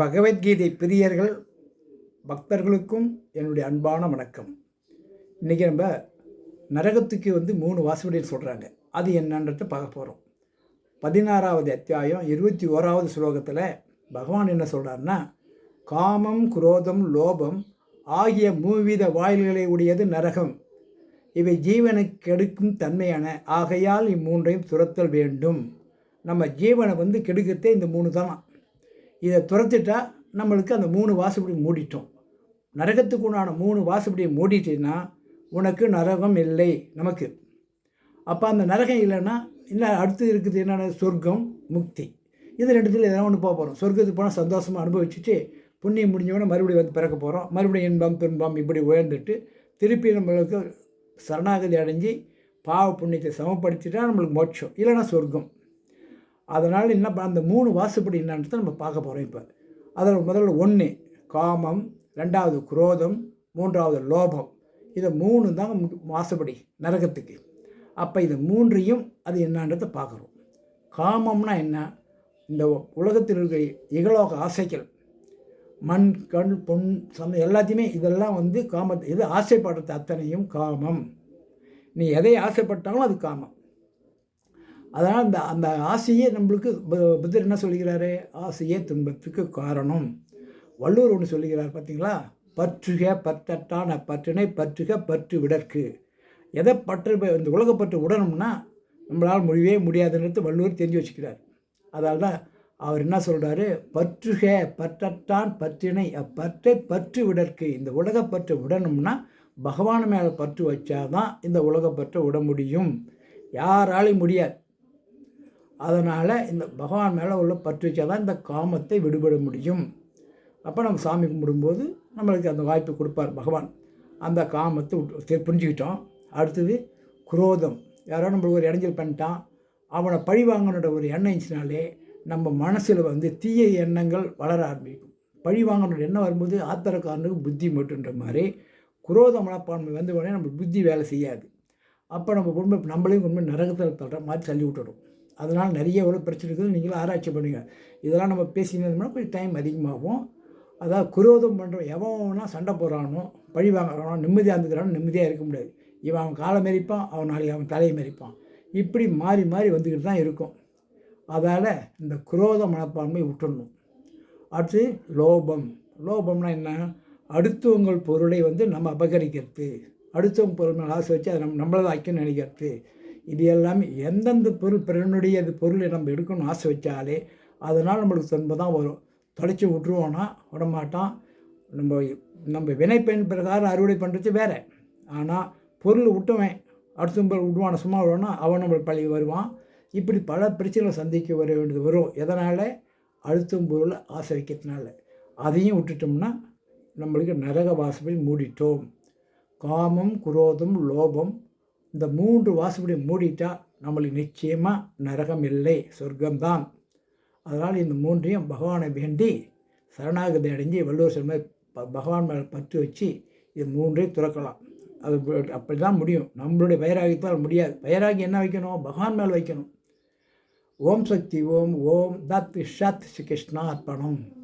பகவத்கீதை பிரியர்கள் பக்தர்களுக்கும் என்னுடைய அன்பான வணக்கம். இன்றைக்கி நம்ம நரகத்துக்கு வந்து மூணு வாசப்படியில் சொல்கிறாங்க அது என்னன்றதை பார்க்க போகிறோம் பதினாறாவது அத்தியாயம் இருபத்தி ஓராவது ஸ்லோகத்தில் பகவான் என்ன சொல்கிறாருன்னா காமம் குரோதம் லோபம் ஆகிய மூவித வாயில்களை உடையது நரகம். இவை ஜீவனுக்கு கெடுக்கும் தன்மையான ஆகையால் இம்மூன்றையும் துரத்தல் வேண்டும். நம்ம ஜீவனை வந்து கெடுக்கிறதே இந்த மூணு தான். இதை துரத்திட்டா நம்மளுக்கு அந்த மூணு வாசப்படி மூடிட்டோம். நரகத்துக்கு உண்டான மூணு வாசப்படியை மூடிட்டீங்கன்னா உனக்கு நரகம் இல்லை நமக்கு. அப்போ அந்த நரகம் இல்லைன்னா இன்னும் அடுத்து இருக்குது என்னென்ன சொர்க்கம் முக்தி. இது ரெண்டுத்தில் எதனா ஒன்று போக போகிறோம் சொர்க்கத்துக்கு போனால் சந்தோஷமாக அனுபவிச்சுட்டு புண்ணியம் முடிஞ்சவொடனே மறுபடியும் வந்து பிறக்க போகிறோம் மறுபடியும் இன்பம் துன்பம் இப்படி உயர்ந்துட்டு திருப்பி நம்மளுக்கு சரணாகதி அடைஞ்சு பாவ புண்ணியத்தை சமப்படுத்திட்டா நம்மளுக்கு மோட்சம். இல்லைன்னா சொர்க்கம். அதனால் என்ன ப- அந்த மூணு வாசுப்படி என்னன்றதை நம்ம பார்க்க போகிறோம் இப்போ. அதில் முதல்ல ஒன்று காமம் ரெண்டாவது குரோதம் மூன்றாவது லோபம். இதை மூணு தான் மு- நரகத்துக்கு. அப்போ இது மூன்றையும் அது என்னன்றதை பார்க்குறோம். காமம்னா என்ன? இந்த உலகத்தில் இருக்கிற இகலோக ஆசைகள். மண் கண் பொன் சந்த எல்லாத்தையுமே இதெல்லாம் வந்து காம இது ஆசைப்படுறது அத்தனையும் காமம். நீ எதை ஆசைப்பட்டாலும் அது காமம். அதனால் அந்த அந்த ஆசையே நம்மளுக்கு புத்தர் என்ன சொல்கிறாரு? ஆசையே துன்பத்துக்கு காரணம். வள்ளுவர் ஒன்று சொல்லுகிறார் பார்த்தீங்களா பற்றுக பற்றட்டான பற்றினை பற்றுக பற்று விடற்கு. எதை பற்று இந்த உலகப்பற்று உடனும்னா நம்மளால் முடியவே முடியாதுன்றது வள்ளுவர் தெரிஞ்சு வச்சுக்கிறார். அதனால தான் அவர் என்ன சொல்கிறாரு பற்றுக பற்றட்டான் பற்றினை அப்பற்றை பற்று விடற்கு. இந்த உலகப்பற்று உடனும்னா பகவான் மேலே பற்று வச்சாதான் இந்த உலகப்பற்றை விட முடியும். யாராலையும் முடியாது. அதனால் இந்த பகவான் மேலே உள்ள பற்று தான் இந்த காமத்தை விடுபட முடியும். அப்போ நம்ம சாமி கும்பிடும்போது நம்மளுக்கு அந்த வாய்ப்பு கொடுப்பார் பகவான். அந்த காமத்தை விட்டு புரிஞ்சுக்கிட்டோம். அடுத்தது குரோதம். யாரோ நம்மளுக்கு ஒரு இடைஞ்சல் பண்ணிட்டான். அவனை பழி வாங்கணுன்ற ஒரு எண்ணம் இருந்துச்சுனாலே நம்ம மனசில் வந்து தீய எண்ணங்கள் வளர ஆரம்பிக்கும். பழி வாங்கணுன்ற எண்ணம் வரும்போது ஆத்திரக்காரனுக்கு புத்தி மட்டுன்ற மாதிரி குரோத மனப்பான்மை வந்து உடனே நம்ம புத்தி வேலை செய்யாது. அப்போ நம்ம குடும்பம் நம்மளையும் உண்மை நரகத்தில் தள்ளுற மாதிரி தள்ளி விட்டுடும் அதனால் நிறைய எவ்வளோ பிரச்சனை இருக்குது நீங்களும் ஆராய்ச்சி பண்ணுங்க. இதெல்லாம் நம்ம பேசினோம்னா கொஞ்சம் டைம் அதிகமாகும். அதாவது குரோதம் பண்ணுறோம் எவனா சண்டை போடுறானோ பழி வாங்குறானோ நிம்மதியாக இருந்துக்கிறானோ நிம்மதியாக இருக்க முடியாது. இவன் அவன் காலை மறிப்பான் அவன் நாளைக்கு அவன் தலையை மறிப்பான் இப்படி மாறி மாறி வந்துக்கிட்டு தான் இருக்கும். அதால் இந்த குரோத மனப்பான்மை விட்டுடணும் அடுத்து லோபம். லோபம்னா என்ன? அடுத்தவங்கள் பொருளை வந்து நம்ம அபகரிக்கிறது. அடுத்தவங்க பொருள் மேலே ஆசை வச்சு அதை நம்ம நம்மளதாக்கின்னு நினைக்கிறது. இது எல்லாமே எந்தெந்த பொருள் பிறனுடைய அது பொருளை நம்ம எடுக்கணும்னு ஆசை வச்சாலே அதனால் நம்மளுக்கு துன்பம் தான் வரும். தொலைச்சி விட்ருவோன்னா விடமாட்டான் நம்ம நம்ம வினைப்பெண் பிரகாரம் அறுவடை பண்ணுறது வேற. ஆனால் பொருள் விட்டுவேன் அடுத்த பொருள் விடுவான சும்மா விடுவானா அவன் நம்மளுக்கு பழகி வருவான். இப்படி பல பிரச்சனைகளை சந்திக்க வர வேண்டியது வரும். எதனால்? அழுத்தும் பொருளை ஆசை வைக்கிறதுனால. அதையும் விட்டுட்டோம்னா நம்மளுக்கு நரக வாசப்பை மூடிட்டோம். காமம் குரோதம் லோபம் இந்த மூன்று வாசப்படி மூடிட்டா நம்மளுக்கு நிச்சயமாக நரகம் இல்லை சொர்க்கம்தான். அதனால் இந்த மூன்றையும் பகவானை வேண்டி சரணாகதி அடைஞ்சு வள்ளுவர் சொன்ன ப- பகவான் மேலே பற்று வச்சு இது மூன்றையும் துறக்கலாம். அது அப்படி தான் முடியும். நம்மளுடைய வைராகியத்தால் முடியாது. வைராகி என்ன வைக்கணும்? பகவான் மேலே வைக்கணும். ஓம் சக்தி ஓம் ஓம் தத் ஷத் ஸ்ரீ கிருஷ்ணா அர்ப்பணம்